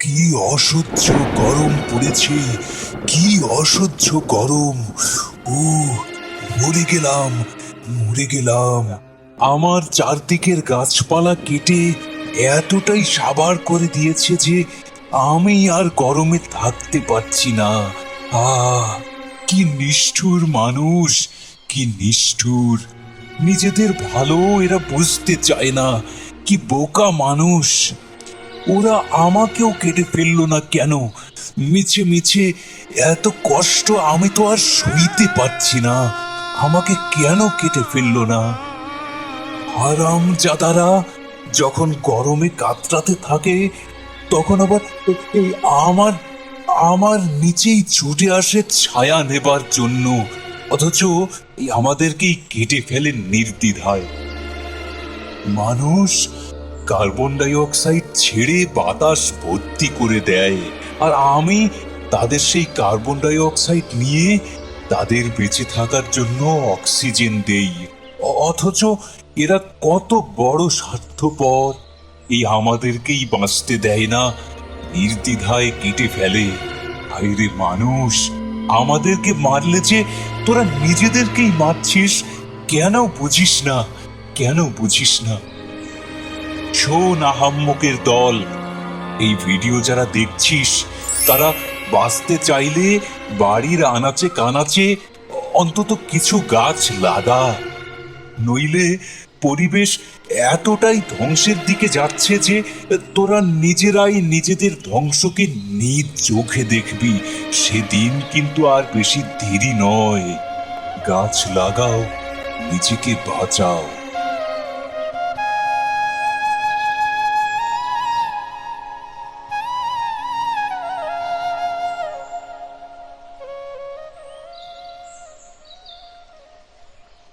কি অসহ্য গরম পড়েছে, কি অসহ্য গরম। ও মরে গেলাম মরে গেলাম। আমার চারদিকের গাছপালা কেটে এতটাই সাবার করে দিয়েছে যে আমি আর গরমে থাকতে পারছি না। আহ, কি নিষ্ঠুর মানুষ, কি নিষ্ঠুর। নিজেদের ভালো এরা বুঝতে চায় না। কি বোকা মানুষ। ওরা আমাকেও কেটে ফেলল না কেন? মিছে মিছে এত কষ্ট আমি তো আর সইতে পারছি না। আমাকে কেন কেটে ফেলল না? আরাম জাদারা, যখন গরমে কাতরাতে থাকে, তখন আবার এই আমার আমার নিচেই ছুটে আসে ছায়া নেবার জন্য। অথচ এই আমাদেরকেই কেটে ফেলে নির্দ্বিধায়। মানুষ কার্বন ডাই অক্সাইড ছেড়ে বাতাস ভর্তি করে দেয়। আর আমি তাদের সেই কার্বন ডাই অক্সাইড নিয়ে তাদের বেঁচে থাকার জন্য অক্সিজেন দেই। অথচ এরা কত বড় স্বার্থপর। এই আমাদেরকেই বাঁচতে দেয় না, নির্দ্বিধায় কেটে ফেলে। হায়রে মানুষ! আমাদেরকে মারলে যে তোরা নিজেদেরকেই মারছিস কেন বুঝিস না কেন বুঝিস না। শোন আহাম্মকের দল। এই ভিডিও যারা দেখছিস, তারা বাঁচতে চাইলে বাড়ির আনাচে কানাচে অন্তত কিছু গাছ লাগা। নইলে পরিবেশ এতটাই ধ্বংসের দিকে যাচ্ছে যে তোরা নিজেরাই নিজেদের ধ্বংসকে নিজ চোখে দেখবি। সেদিন কিন্তু আর বেশি দেরি নয়। গাছ লাগাও, নিজেকে বাঁচাও।